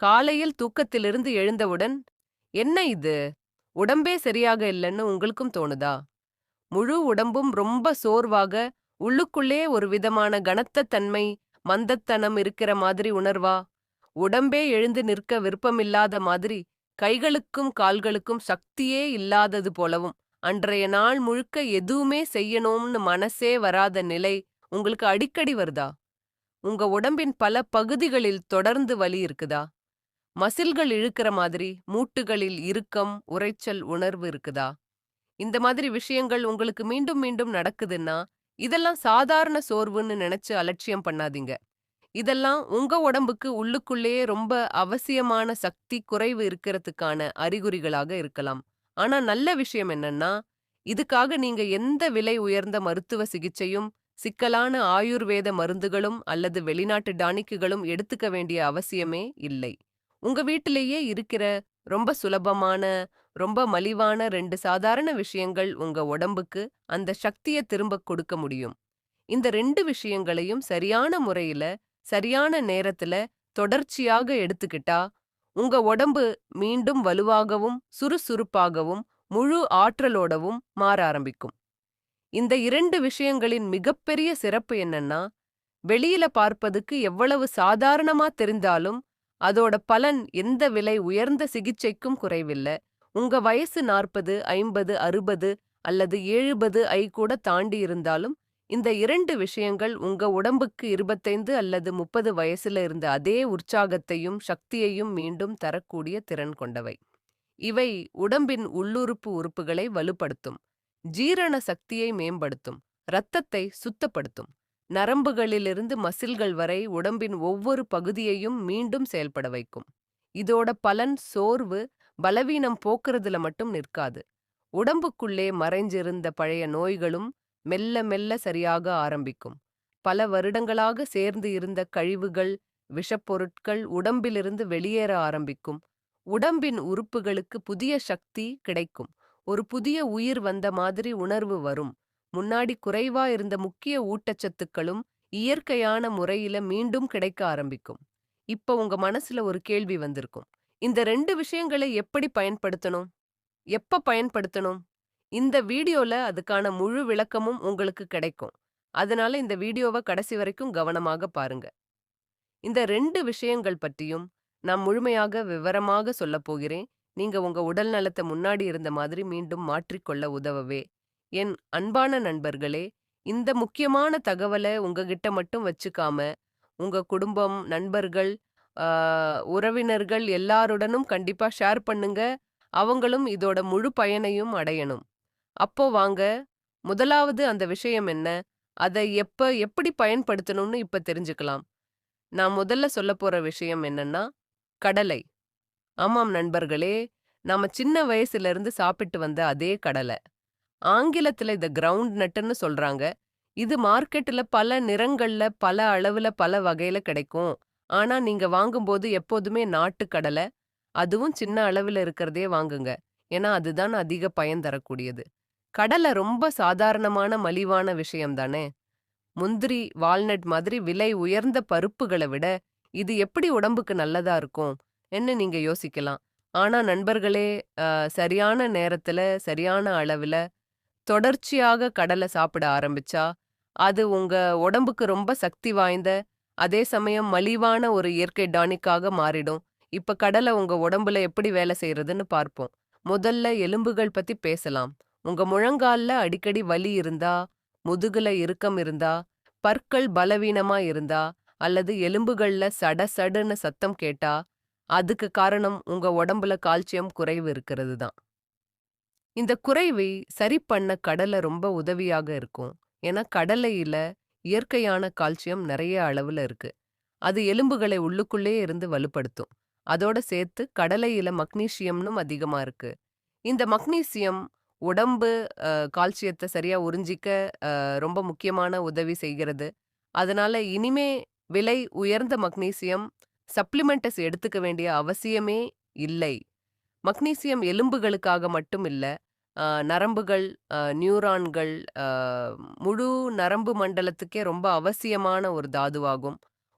காலையில் தூக்கத்திலிருந்து எழுந்தவுடன் என்ன இது? உடம்பே சரியாக இல்லைன்னு உங்களுக்கும் தோணுதா? முழு உடம்பும் ரொம்ப சோர்வாக உள்ளுக்குள்ளே ஒரு விதமான கனத்த தன்மை மந்தத்தனம் இருக்கிற மாதிரி உணர்வா? உடம்பே எழுந்து நிற்க விருப்பமில்லாத மாதிரி கைகளுக்கும் கால்களுக்கும் சக்தியே இல்லாதது போலவும் அன்றைய நாள் முழுக்க எதுவுமே செய்யணும்னு மனசே வராத நிலை உங்களுக்கு அடிக்கடி வருதா? உங்க உடம்பின் பல பகுதிகளில் தொடர்ந்து வலி இருக்குதா? மசில்கள் இழுக்கிற மாதிரி மூட்டுகளில் இறுக்கம் உரைச்சல் உணர்வு இருக்குதா? இந்த மாதிரி விஷயங்கள் உங்களுக்கு மீண்டும் மீண்டும் நடக்குதுன்னா இதெல்லாம் சாதாரண சோர்வுன்னு நினைச்சு அலட்சியம் பண்ணாதீங்க. இதெல்லாம் உங்க உடம்புக்கு உள்ளுக்குள்ளேயே ரொம்ப அவசியமான சக்தி குறைவு இருக்கிறதுக்கான அறிகுறிகளாக இருக்கலாம். ஆனா நல்ல விஷயம் என்னன்னா இதுக்காக நீங்க எந்த விலை உயர்ந்த மருத்துவ சிகிச்சையும் சிக்கலான ஆயுர்வேத மருந்துகளும் அல்லது வெளிநாட்டு டானிக்குகளும் எடுத்துக்க வேண்டிய அவசியமே இல்லை. உங்க வீட்டிலேயே இருக்கிற ரொம்ப சுலபமான ரொம்ப மலிவான ரெண்டு சாதாரண விஷயங்கள் உங்க உடம்புக்கு அந்த சக்தியை திரும்ப கொடுக்க முடியும். இந்த ரெண்டு விஷயங்களையும் சரியான முறையில சரியான நேரத்துல தொடர்ச்சியாக எடுத்துக்கிட்டா உங்க உடம்பு மீண்டும் வலுவாகவும் சுறுசுறுப்பாகவும் முழு ஆற்றலோடவும் மாற ஆரம்பிக்கும். இந்த இரண்டு விஷயங்களின் மிகப்பெரிய சிறப்பு என்னன்னா வெளியில பார்ப்பதுக்கு எவ்வளவு சாதாரணமா தெரிந்தாலும் அதோட பலன் எந்த விலை உயர்ந்த சிகிச்சைக்கும் குறைவில்ல. உங்க வயசு நாற்பது ஐம்பது அறுபது அல்லது எழுபது ஐ கூட தாண்டி இருந்தாலும் இந்த இரண்டு விஷயங்கள் உங்க உடம்புக்கு இருபத்தைந்து அல்லது முப்பது வயசுல இருந்த அதே உற்சாகத்தையும் சக்தியையும் மீண்டும் தரக்கூடிய திறன் கொண்டவை. இவை உடம்பின் உள்ளுறுப்பு உறுப்புகளை வலுப்படுத்தும் ஜீரண சக்தியை மேம்படுத்தும் இரத்தத்தை சுத்தப்படுத்தும். நரம்புகளிலிருந்து மசில்கள் வரை உடம்பின் ஒவ்வொரு பகுதியையும் மீண்டும் செயல்பட வைக்கும். இதோட பலன் சோர்வு பலவீனம் போக்குறதுல மட்டும் நிற்காது. உடம்புக்குள்ளே மறைஞ்சிருந்த பழைய நோய்களும் மெல்ல மெல்ல சரியாக ஆரம்பிக்கும். பல வருடங்களாக சேர்ந்து இருந்த கழிவுகள் விஷப்பொருட்கள் உடம்பிலிருந்து வெளியேற ஆரம்பிக்கும். உடம்பின் உறுப்புகளுக்கு புதிய சக்தி கிடைக்கும். ஒரு புதிய உயிர் வந்த மாதிரி உணர்வு வரும். முன்னாடி குறைவா இருந்த முக்கிய ஊட்டச்சத்துக்களும் இயற்கையான முறையில மீண்டும் கிடைக்க ஆரம்பிக்கும். இப்ப உங்க மனசுல ஒரு கேள்வி வந்திருக்கும். இந்த ரெண்டு விஷயங்களை எப்படி பயன்படுத்தணும்? எப்ப பயன்படுத்தணும்? இந்த வீடியோல அதுக்கான முழு விளக்கமும் உங்களுக்கு கிடைக்கும். அதனால இந்த வீடியோவை கடைசி வரைக்கும் கவனமாக பாருங்க. இந்த ரெண்டு விஷயங்கள் பற்றியும் நான் முழுமையாக விவரமாக சொல்லப் போகிறேன். நீங்க உங்க உடல் நலத்தை முன்னாடி இருந்த மாதிரி மீண்டும் மாற்றிக்கொள்ள உதவவே. என் அன்பான நண்பர்களே இந்த முக்கியமான தகவலை உங்ககிட்ட மட்டும் வச்சுக்காம உங்க குடும்பம் நண்பர்கள் ஆஹ், உறவினர்கள் எல்லாருடனும் கண்டிப்பா ஷேர் பண்ணுங்க. அவங்களும் இதோட முழு பயனையும் அடையணும். அப்போ வாங்க முதலாவது அந்த விஷயம் என்ன? அதை எப்ப எப்படி பயன்படுத்தணும்னு இப்ப தெரிஞ்சுக்கலாம். நான் முதல்ல சொல்ல போற விஷயம் என்னன்னா கடலை. ஆமாம் நண்பர்களே நாம சின்ன வயசுல இருந்து சாப்பிட்டு வந்த அதே கடலை. ஆங்கிலத்துல இத கிரவுண்ட் நட்டுன்னு சொல்றாங்க. இது மார்க்கெட்ல பல நிறங்கள்ல பல அளவுல பல வகையில கிடைக்கும். ஆனா நீங்க வாங்கும்போது எப்போதுமே நாட்டு கடலை அதுவும் சின்ன அளவுல இருக்கிறதே வாங்குங்க. ஏன்னா அதுதான் அதிக பயன் தரக்கூடியது. கடலை ரொம்ப சாதாரணமான மலிவான விஷயம் தானே? முந்திரி வால்நட் மாதிரி விலை உயர்ந்த பருப்புகளை விட இது எப்படி உடம்புக்கு நல்லதா இருக்கும்? என்ன நீங்க யோசிக்கலாம். ஆனா நண்பர்களே அஹ், சரியான நேரத்துல சரியான அளவுல தொடர்ச்சியாக கடலை சாப்பிட ஆரம்பிச்சா அது உங்க உடம்புக்கு ரொம்ப சக்தி வாய்ந்த அதே சமயம் மலிவான ஒரு இயற்கை டானிக்காக மாறிடும். இப்ப கடலை உங்க உடம்புல எப்படி வேலை செய்யறதுன்னு பார்ப்போம். முதல்ல எலும்புகள் பத்தி பேசலாம். உங்க முழங்கால்ல அடிக்கடி வலி இருந்தா முதுகுல இறுக்கம் இருந்தா பற்கள் பலவீனமா இருந்தா அல்லது எலும்புகள்ல சட சடுன்னு சத்தம் கேட்டா அதுக்கு காரணம் உங்க உடம்புல கால்சியம் குறைவு இருக்கிறது தான். இந்த குறைவை சரி பண்ண கடலை ரொம்ப உதவியாக இருக்கும். ஏன்னா கடலையில இயற்கையான கால்சியம் நிறைய அளவுல இருக்கு. அது எலும்புகளை உள்ளுக்குள்ளே இருந்து வலுப்படுத்தும். அதோட சேர்த்து கடலையில மக்னீசியம்னும் அதிகமா இருக்கு. இந்த மக்னீசியம் உடம்பு அஹ், கால்சியத்தை சரியா உறிஞ்சிக்க அஹ், ரொம்ப முக்கியமான உதவி செய்கிறது. அதனால இனிமே விலை உயர்ந்த மக்னீசியம் சப்ளிமெண்டஸ் எடுத்துக்க வேண்டிய அவசியமே இல்லை. மக்னீசியம் எலும்புகளுக்காக மட்டும் இல்ல நரம்புகள் நியூரான்கள் முழு நரம்பு மண்டலத்துக்கே ரொம்ப அவசியமான ஒரு தாதுவாகும்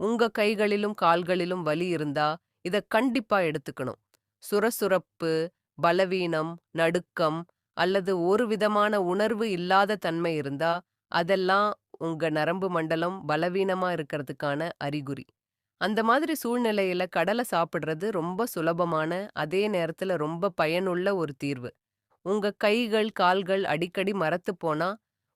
உங்க கைகளிலும் கால்களிலும் வலி இருந்தா இத கண்டிப்பா எடுத்துக்கணும். சுரசுரப்பு, பலவீனம், நடுக்கம் அல்லது ஒரு விதமான உணர்வு இல்லாத தன்மை இருந்தா, அதெல்லாம் உங்க நரம்பு மண்டலம் பலவீனமா இருக்கிறதுக்கான அறிகுறி. அந்த மாதிரி சூழ்நிலையில கடலை சாப்பிடுறது ரொம்ப சுலபமான, அதே நேரத்துல ரொம்ப பயனுள்ள ஒரு தீர்வு. உங்க கைகள், கால்கள் அடிக்கடி மரத்துப் போனா,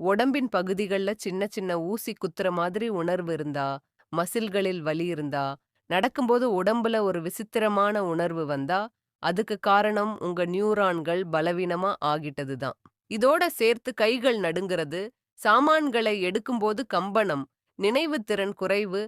உடம்பின் பகுதிகள்ல சின்ன சின்ன ஊசி குத்துற மாதிரி உணர்வு இருந்தா, மசில்களில் வலி இருந்தா, நடக்கும்போது உடம்புல ஒரு விசித்திரமான உணர்வு வந்தா, அதுக்கு காரணம் உங்க நியூரான்கள் பலவீனமா ஆகிட்டது தான். இதோட சேர்த்து கைகள் நடுங்கிறது, சாமான்களை எடுக்கும்போது கம்பனம், நினைவுத்திறன் குறைவு,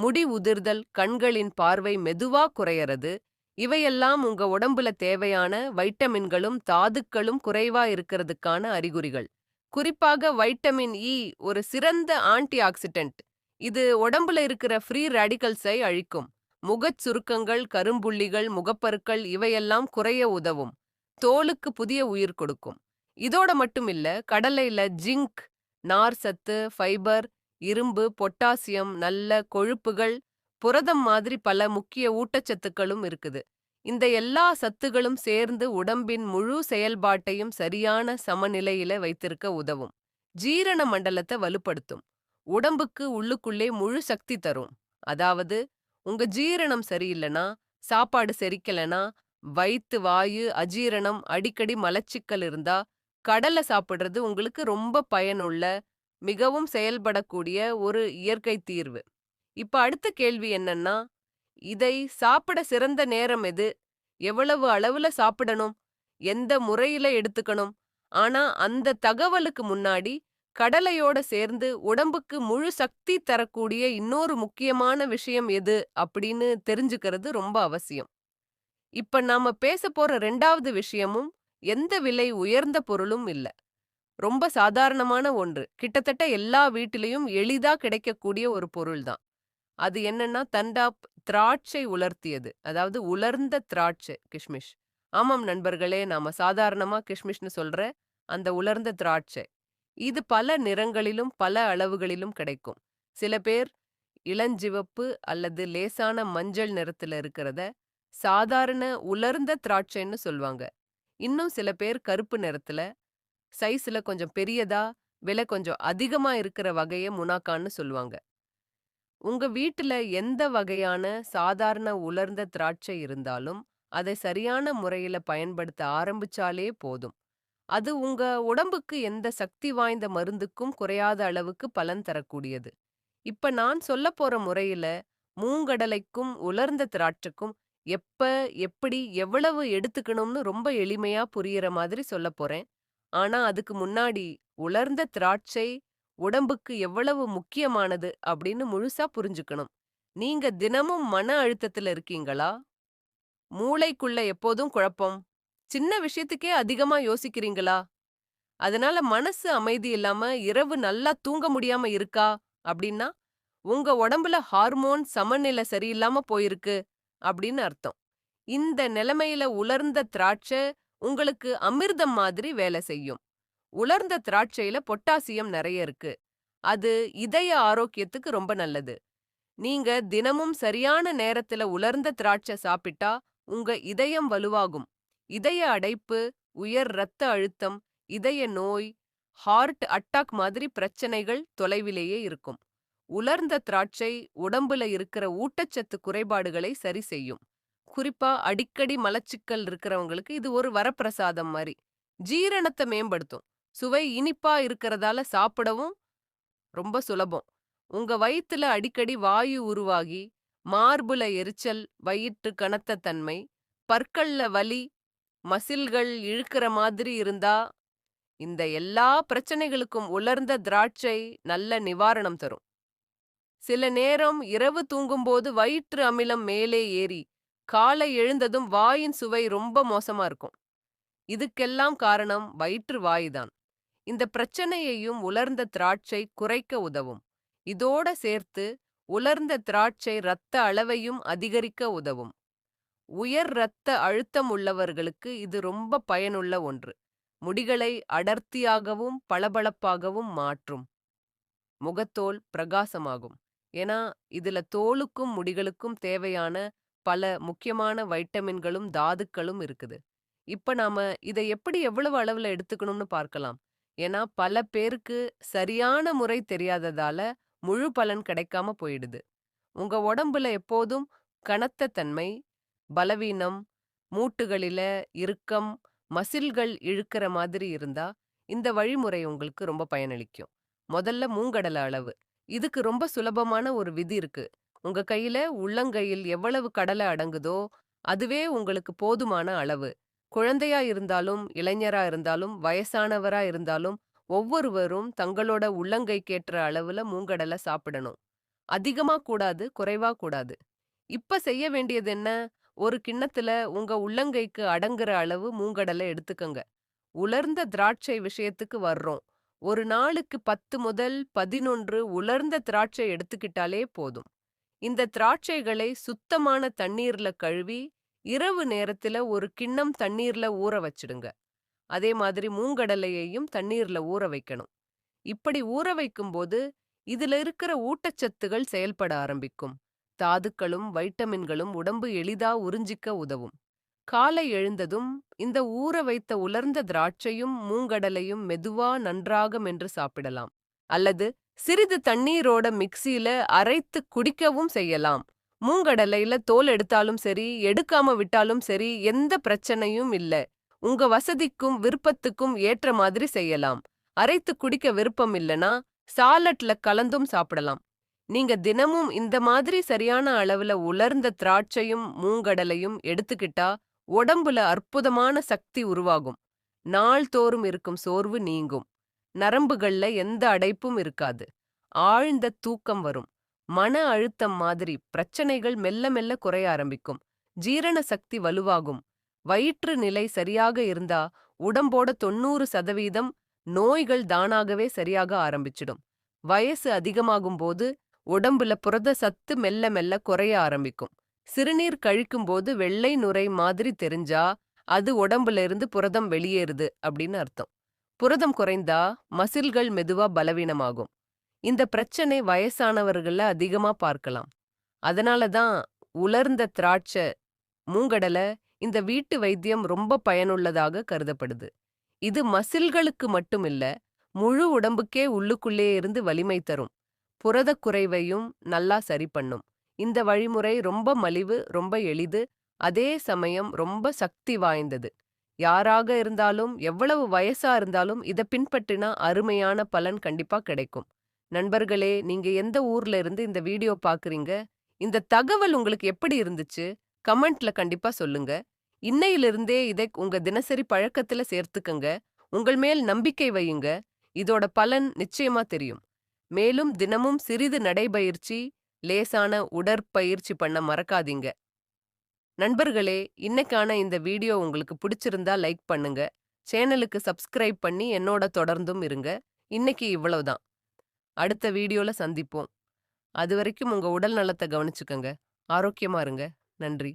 முடி உதிர்தல், கண்களின் பார்வை மெதுவா குறையறது, இவையெல்லாம் உங்க உடம்புல தேவையான வைட்டமின்களும் தாதுக்களும் குறைவா இருக்கிறதுக்கான அறிகுறிகள். குறிப்பாக வைட்டமின் இ ஒரு சிறந்த ஆன்டி ஆக்சிடென்ட். இது உடம்புல இருக்கிற ஃப்ரீ ரேடிகல்ஸை அழிக்கும். முகச் சுருக்கங்கள், கரும்புள்ளிகள், முகப்பருக்கள் இவையெல்லாம் குறைய உதவும். தோலுக்கு புதிய உயிர் கொடுக்கும். இதோட மட்டும் இல்ல, கடலைல ஜிங்க், நார் சத்து, ஃபைபர், இரும்பு, பொட்டாசியம், நல்ல கொழுப்புகள், புரதம் மாதிரி பல முக்கிய ஊட்டச்சத்துக்களும் இருக்குது. இந்த எல்லா சத்துகளும் சேர்ந்து உடம்பின் முழு செயல்பாட்டையும் சரியான சமநிலையில வைத்திருக்க உதவும். ஜீரண மண்டலத்தை வலுப்படுத்தும். உடம்புக்கு உள்ளுக்குள்ளே முழு சக்தி தரும். அதாவது, உங்க ஜீரணம் சரியில்லைனா, சாப்பாடு செரிக்கலனா, வயித்து வாயு, அஜீரணம், அடிக்கடி மலச்சிக்கல் இருந்தா, கடலை சாப்பிடுறது உங்களுக்கு ரொம்ப பயனுள்ள, மிகவும் செயல்படக்கூடிய ஒரு இயற்கை தீர்வு. இப்ப அடுத்த கேள்வி என்னன்னா, இதை சாப்பிட சிறந்த நேரம் எது? எவ்வளவு அளவுல சாப்பிடணும்? எந்த முறையில எடுத்துக்கணும்? ஆனா அந்த தகவலுக்கு முன்னாடி கடலையோட சேர்ந்து உடம்புக்கு முழு சக்தி தரக்கூடிய இன்னொரு முக்கியமான விஷயம் எது அப்படின்னு தெரிஞ்சுக்கிறது ரொம்ப அவசியம். இப்ப நாம பேச போற ரெண்டாவது விஷயமும் எந்த விலை உயர்ந்த பொருளும் இல்ல. ரொம்ப சாதாரணமான ஒன்று. கிட்டத்தட்ட எல்லா வீட்டிலயும் எளிதா கிடைக்கக்கூடிய ஒரு பொருள் தான். அது என்னன்னா தண்டாப் திராட்சை உலர்த்தியது. அதாவது உலர்ந்த திராட்சை கிஷ்மிஷ். ஆமாம் நண்பர்களே, நாம சாதாரணமா கிஷ்மிஷ்னு சொல்ற அந்த உலர்ந்த திராட்சை. இது பல நிறங்களிலும் பல அளவுகளிலும் கிடைக்கும். சில பேர் இளஞ்சிவப்பு அல்லது லேசான மஞ்சள் நிறத்துல இருக்கிறத சாதாரண உலர்ந்த திராட்சைன்னு சொல்வாங்க. இன்னும் சில பேர் கருப்பு நிறத்துல, சைஸ்ல கொஞ்சம் பெரியதா, விலை கொஞ்சம் அதிகமா இருக்கிற வகைய முனாக்கான்னு சொல்லுவாங்க. உங்க வீட்டுல எந்த வகையான சாதாரண உலர்ந்த திராட்சை இருந்தாலும், அதை சரியான முறையில பயன்படுத்த ஆரம்பிச்சாலே போதும். அது உங்க உடம்புக்கு எந்த சக்தி வாய்ந்த மருந்துக்கும் குறையாத அளவுக்கு பலன் தரக்கூடியது. இப்ப நான் சொல்ல போற முறையில மூங்கடலைக்கும் உலர்ந்த திராட்சைக்கும் எப்ப, எப்படி, எவ்வளவு எடுத்துக்கணும்னு ரொம்ப எளிமையா புரியற மாதிரி சொல்லப் போறேன். ஆனா அதுக்கு முன்னாடி உலர்ந்த திராட்சை உடம்புக்கு எவ்வளவு முக்கியமானது அப்படின்னு முழுசா புரிஞ்சுக்கணும். நீங்க தினமும் மன அழுத்தத்துல இருக்கீங்களா? மூளைக்குள்ள எப்போதும் குழப்பம். சின்ன விஷயத்துக்கே அதிகமா யோசிக்கிறீங்களா? அதனால மனசு அமைதி இல்லாம இரவு நல்லா தூங்க முடியாம இருக்கா? அப்படின்னா, உங்க உடம்புல ஹார்மோன் சமநிலை சரியில்லாம போயிருக்கு அப்படின்னு அர்த்தம். இந்த நிலைமையில உலர்ந்த திராட்சை உங்களுக்கு அமிர்தம் மாதிரி வேலை செய்யும். உலர்ந்த திராட்சையில பொட்டாசியம் நிறைய இருக்கு. அது இதய ஆரோக்கியத்துக்கு ரொம்ப நல்லது. நீங்க தினமும் சரியான நேரத்துல உலர்ந்த திராட்சை சாப்பிட்டா உங்க இதயம் வலுவாகும். இதய அடைப்பு, உயர் இரத்த அழுத்தம், இதய நோய், ஹார்ட் அட்டாக் மாதிரி பிரச்சனைகள் தொலைவிலேயே இருக்கும். உலர்ந்த திராட்சை உடம்புல இருக்கிற ஊட்டச்சத்து குறைபாடுகளை சரி செய்யும். குறிப்பா அடிக்கடி மலச்சிக்கல் இருக்கிறவங்களுக்கு இது ஒரு வரப்பிரசாதம் மாதிரி. ஜீரணத்தை மேம்படுத்தும். சுவை இனிப்பா இருக்கிறதால சாப்பிடவும் ரொம்ப சுலபம். உங்க வயிற்றுல அடிக்கடி வாயு உருவாகி, மார்புல எரிச்சல், வயிற்று கனத்த தன்மை, பற்கள்ல வலி, மசில்கள் இழுக்கிற மாதிரி இருந்தா, இந்த எல்லா பிரச்சனைகளுக்கும் உலர்ந்த திராட்சை நல்ல நிவாரணம் தரும். சில நேரம் இரவு தூங்கும்போது வயிற்று அமிலம் மேலே ஏறி, காலை எழுந்ததும் வாயின் சுவை ரொம்ப மோசமா இருக்கும். இதுக்கெல்லாம் காரணம் வயிற்று வாய்தான் இந்த பிரச்சனையையும் உலர்ந்த திராட்சை குறைக்க உதவும். இதோட சேர்த்து உலர்ந்த திராட்சை இரத்த அளவையும் அதிகரிக்க உதவும். உயர் இரத்த அழுத்தம் உள்ளவர்களுக்கு இது ரொம்ப பயனுள்ள ஒன்று. முடிகளை அடர்த்தியாகவும் பளபளப்பாகவும் மாற்றும். முகத்தோல் பிரகாசமாகும். ஏன்னா இதுல தோலுக்கும் முடிகளுக்கும் தேவையான பல முக்கியமான வைட்டமின்களும், தாதுக்களும் இருக்குது. இப்ப நாம இத எப்படி எவ்வளவு அளவுல எடுத்துக்கணும்னு பார்க்கலாம். ஏன்னா பல பேருக்கு சரியான முறை தெரியாததால முழு பலன் கிடைக்காம போயிடுது. உங்க உடம்புல எப்போதும் கனத்த தன்மை, பலவீனம், மூட்டுகளில இறுக்கம், மசில்கள் இழுக்கிற மாதிரி இருந்தா இந்த வழிமுறை உங்களுக்கு ரொம்ப பயனளிக்கும். முதல்ல மூங்கடலை அளவு. இதுக்கு ரொம்ப சுலபமான ஒரு விதி இருக்கு. உங்க கையில உள்ளங்கையில் எவ்வளவு கடலை அடங்குதோ அதுவே உங்களுக்கு போதுமான அளவு. குழந்தையா இருந்தாலும், இளைஞரா இருந்தாலும், வயசானவரா இருந்தாலும் ஒவ்வொருவரும் தங்களோட உள்ளங்கைக்கேற்ற அளவுல மூங்கடலை சாப்பிடணும். அதிகமா கூடாது, குறைவா கூடாது. இப்ப செய்ய வேண்டியது என்ன? ஒரு கிண்ணத்துல உங்க உள்ளங்கைக்கு அடங்குற அளவு மூங்கடலை எடுத்துக்கங்க. உலர்ந்த திராட்சை விஷயத்துக்கு வர்றோம். ஒரு நாளுக்கு 10 முதல் 11 உலர்ந்த திராட்சை எடுத்துக்கிட்டாலே போதும். இந்த திராட்சைகளை சுத்தமான தண்ணீர்ல கழுவி, இரவு நேரத்துல ஒரு கிண்ணம் தண்ணீர்ல ஊற வச்சிடுங்க. அதே மாதிரி மூங்கடலையையும் தண்ணீர்ல ஊற வைக்கணும். இப்படி ஊற வைக்கும்போது இதுல இருக்கிற ஊட்டச்சத்துகள் செயல்பட ஆரம்பிக்கும். தாதுக்களும், வைட்டமின்களும் உடம்பு எளிதா உறிஞ்சிக்க உதவும். காலை எழுந்ததும் இந்த ஊற வைத்த உலர்ந்த திராட்சையும், மூங்கடலையும் மெதுவா நன்றாக மென்று சாப்பிடலாம். அல்லது சிறிது தண்ணீரோட மிக்சியில அரைத்து குடிக்கவும் செய்யலாம். மூங்கடலையில தோல் எடுத்தாலும் சரி, எடுக்காம விட்டாலும் சரி எந்த பிரச்சனையும் இல்ல. உங்க வசதிக்கும், விருப்பத்துக்கும் ஏற்ற மாதிரி செய்யலாம். அரைத்து குடிக்க விருப்பம் இல்லனா, சாலட்ல கலந்தும் சாப்பிடலாம். நீங்க தினமும் இந்த மாதிரி சரியான அளவுல உலர்ந்த திராட்சையும், மூங்கடலையும் எடுத்துக்கிட்டா உடம்புல அற்புதமான சக்தி உருவாகும். நாள்தோறும் இருக்கும் சோர்வு நீங்கும். நரம்புகள்ல எந்த அடைப்பும் இருக்காது. ஆழ்ந்த தூக்கம் வரும். மன அழுத்தம் மாதிரி பிரச்சனைகள் மெல்ல மெல்ல குறைய ஆரம்பிக்கும். ஜீரண சக்தி வலுவாகும். வயிற்று நிலை சரியாக இருந்தா உடம்போட 90% சதவீதம் நோய்கள் தானாகவே சரியாக ஆரம்பிச்சிடும். வயசு அதிகமாகும் போது உடம்புல புரத சத்து மெல்ல மெல்ல குறைய ஆரம்பிக்கும். சிறுநீர் கழிக்கும்போது வெள்ளை நுரை மாதிரி தெரிஞ்சா அது உடம்புல இருந்து புரதம் வெளியேறுது அப்படின்னு அர்த்தம். புரதம் குறைந்தா மசில்கள் மெதுவா பலவீனமாகும். இந்த பிரச்சனை வயசானவர்கள அதிகமா பார்க்கலாம். அதனால தான் உலர்ந்த திராட்சை, மூங்கடலை இந்த வீட்டு வைத்தியம் ரொம்ப பயனுள்ளதாக கருதப்படுது. இது மசில்களுக்கு மட்டும் இல்ல, முழு உடம்புக்கே உள்ளுக்குள்ளே இருந்து வலிமை தரும். புரதக் குறைவையும் நல்லா சரி பண்ணும். இந்த வழிமுறை ரொம்ப மலிவு, ரொம்ப எளிது, அதே சமயம் ரொம்ப சக்தி வாய்ந்தது. யாராக இருந்தாலும், எவ்வளவு வயசா இருந்தாலும் இத பின்பற்றினா அருமையான பலன் கண்டிப்பா கிடைக்கும். நண்பர்களே, நீங்க எந்த ஊர்ல இருந்து இந்த வீடியோ பாக்குறீங்க? இந்த தகவல் உங்களுக்கு எப்படி இருந்துச்சு? கமெண்ட்ல கண்டிப்பா சொல்லுங்க. இன்னையிலிருந்தே இதை உங்க தினசரி பழக்கத்துல சேர்த்துக்கங்க. உங்கள் மேல் நம்பிக்கை வையுங்க. இதோட பலன் நிச்சயமா தெரியும். மேலும் தினமும் சிறிது நடைபயிற்சி, லேசான உடற்பயிற்சி பண்ண மறக்காதீங்க. நண்பர்களே, இன்னைக்கான இந்த வீடியோ உங்களுக்கு பிடிச்சிருந்தா லைக் பண்ணுங்க. சேனலுக்கு சப்ஸ்கிரைப் பண்ணி என்னோட தொடர்ந்தும் இருங்க. இன்னைக்கு இவ்வளவுதான். அடுத்த வீடியோல சந்திப்போம். அதுவரைக்கும் உங்க உடல் நலத்தை கவனிச்சுக்கங்க. ஆரோக்கியமா இருங்க. நன்றி.